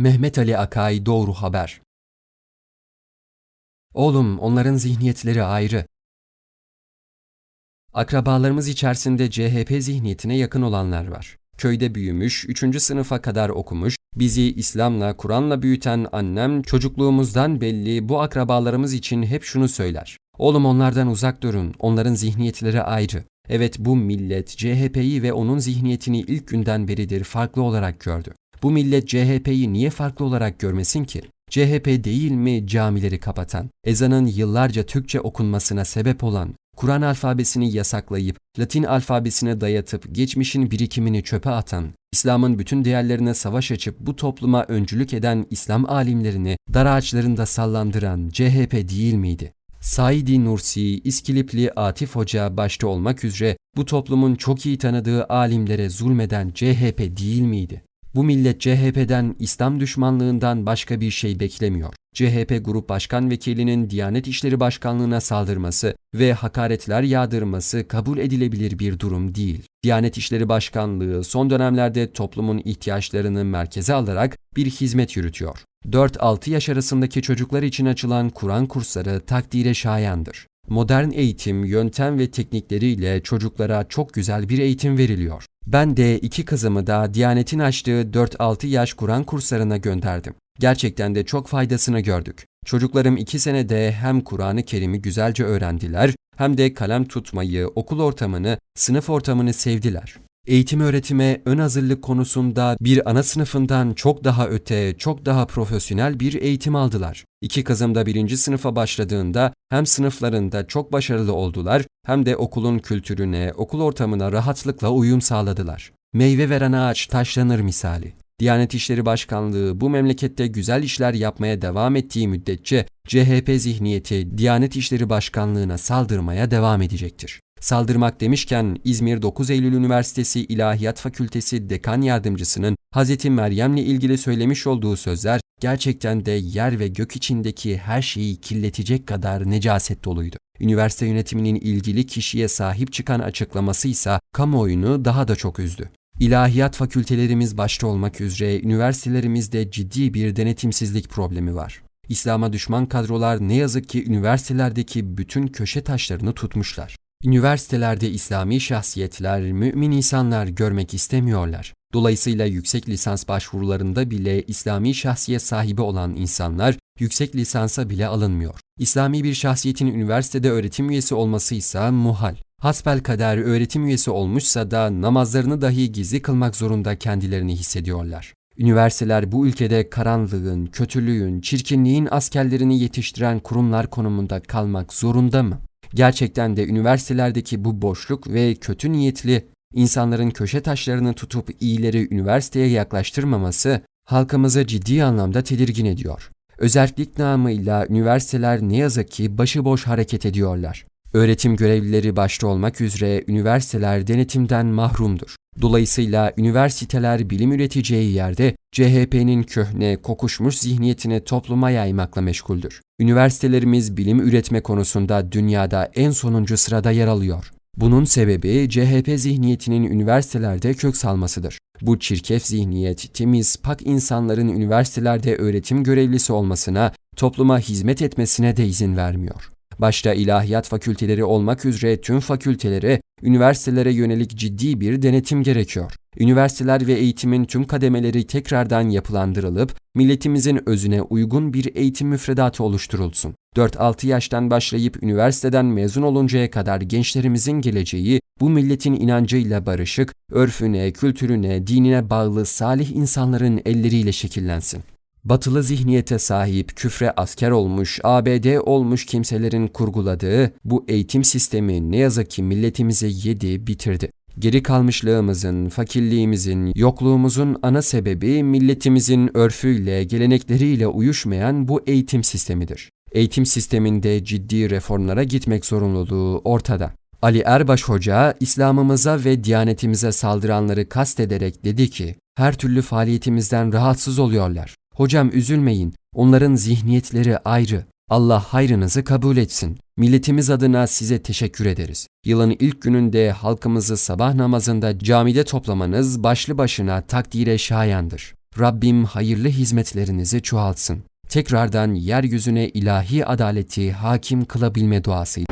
Mehmet Ali Akay Doğru Haber Oğlum onların zihniyetleri ayrı. Akrabalarımız içerisinde CHP zihniyetine yakın olanlar var. Köyde büyümüş, 3. sınıfa kadar okumuş, bizi İslam'la, Kur'an'la büyüten annem çocukluğumuzdan belli bu akrabalarımız için hep şunu söyler. Oğlum onlardan uzak durun, onların zihniyetleri ayrı. Evet bu millet CHP'yi ve onun zihniyetini ilk günden beridir farklı olarak gördü. Bu millet CHP'yi niye farklı olarak görmesin ki? CHP değil mi camileri kapatan, ezanın yıllarca Türkçe okunmasına sebep olan, Kur'an alfabesini yasaklayıp Latin alfabesine dayatıp geçmişin birikimini çöpe atan, İslam'ın bütün değerlerine savaş açıp bu topluma öncülük eden İslam alimlerini dar ağaçlarında sallandıran CHP değil miydi? Saidi Nursi, İskilipli Atif Hoca başta olmak üzere bu toplumun çok iyi tanıdığı alimlere zulmeden CHP değil miydi? Bu millet CHP'den İslam düşmanlığından başka bir şey beklemiyor. CHP Grup Başkan Vekilinin Diyanet İşleri Başkanlığına saldırması ve hakaretler yağdırması kabul edilebilir bir durum değil. Diyanet İşleri Başkanlığı son dönemlerde toplumun ihtiyaçlarını merkeze alarak bir hizmet yürütüyor. 4-6 yaş arasındaki çocuklar için açılan Kur'an kursları takdire şayandır. Modern eğitim, yöntem ve teknikleriyle çocuklara çok güzel bir eğitim veriliyor. Ben de iki kızımı da Diyanet'in açtığı 4-6 yaş Kur'an kurslarına gönderdim. Gerçekten de çok faydasını gördük. Çocuklarım iki senede hem Kur'an-ı Kerim'i güzelce öğrendiler hem de kalem tutmayı, okul ortamını, sınıf ortamını sevdiler. Eğitim öğretime ön hazırlık konusunda bir ana sınıfından çok daha öte, çok daha profesyonel bir eğitim aldılar. İki kızım da birinci sınıfa başladığında hem sınıflarında çok başarılı oldular hem de okulun kültürüne, okul ortamına rahatlıkla uyum sağladılar. Meyve veren ağaç taşlanır misali. Diyanet İşleri Başkanlığı bu memlekette güzel işler yapmaya devam ettiği müddetçe CHP zihniyeti Diyanet İşleri Başkanlığı'na saldırmaya devam edecektir. Saldırmak demişken İzmir 9 Eylül Üniversitesi İlahiyat Fakültesi Dekan Yardımcısının Hz. Meryem'le ilgili söylemiş olduğu sözler gerçekten de yer ve gök içindeki her şeyi kirletecek kadar necaset doluydu. Üniversite yönetiminin ilgili kişiye sahip çıkan açıklaması ise kamuoyunu daha da çok üzdü. İlahiyat fakültelerimiz başta olmak üzere üniversitelerimizde ciddi bir denetimsizlik problemi var. İslam'a düşman kadrolar ne yazık ki üniversitelerdeki bütün köşe taşlarını tutmuşlar. Üniversitelerde İslami şahsiyetler, mümin insanlar görmek istemiyorlar. Dolayısıyla yüksek lisans başvurularında bile İslami şahsiyet sahibi olan insanlar yüksek lisansa bile alınmıyor. İslami bir şahsiyetin üniversitede öğretim üyesi olması ise muhal. Hasbel kader öğretim üyesi olmuşsa da namazlarını dahi gizli kılmak zorunda kendilerini hissediyorlar. Üniversiteler bu ülkede karanlığın, kötülüğün, çirkinliğin askerlerini yetiştiren kurumlar konumunda kalmak zorunda mı? Gerçekten de üniversitelerdeki bu boşluk ve kötü niyetli insanların köşe taşlarını tutup iyileri üniversiteye yaklaştırmaması halkımızı ciddi anlamda tedirgin ediyor. Özellik namıyla üniversiteler ne yazık ki başıboş hareket ediyorlar. Öğretim görevlileri başta olmak üzere üniversiteler denetimden mahrumdur. Dolayısıyla üniversiteler bilim üreteceği yerde CHP'nin köhne, kokuşmuş zihniyetini topluma yaymakla meşguldür. Üniversitelerimiz bilim üretme konusunda dünyada en sonuncu sırada yer alıyor. Bunun sebebi CHP zihniyetinin üniversitelerde kök salmasıdır. Bu çirkef zihniyet, temiz, pak insanların üniversitelerde öğretim görevlisi olmasına, topluma hizmet etmesine de izin vermiyor başta ilahiyat fakülteleri olmak üzere tüm fakültelere, üniversitelere yönelik ciddi bir denetim gerekiyor. Üniversiteler ve eğitimin tüm kademeleri tekrardan yapılandırılıp milletimizin özüne uygun bir eğitim müfredatı oluşturulsun. 4-6 yaştan başlayıp üniversiteden mezun oluncaya kadar gençlerimizin geleceği bu milletin inancıyla barışık, örfüne, kültürüne, dinine bağlı salih insanların elleriyle şekillensin. Batılı zihniyete sahip, küfre asker olmuş, ABD olmuş kimselerin kurguladığı bu eğitim sistemi ne yazık ki milletimizi yedi, bitirdi. Geri kalmışlığımızın, fakirliğimizin, yokluğumuzun ana sebebi milletimizin örfüyle, gelenekleriyle uyuşmayan bu eğitim sistemidir. Eğitim sisteminde ciddi reformlara gitmek zorunluluğu ortada. Ali Erbaş Hoca, İslam'ımıza ve diyanetimize saldıranları kastederek dedi ki, her türlü faaliyetimizden rahatsız oluyorlar. Hocam üzülmeyin, onların zihniyetleri ayrı. Allah hayrınızı kabul etsin. Milletimiz adına size teşekkür ederiz. Yılın ilk gününde halkımızı sabah namazında camide toplamanız başlı başına takdire şayandır. Rabbim hayırlı hizmetlerinizi çoğaltsın. Tekrardan yeryüzüne ilahi adaleti hakim kılabilme duasıyla.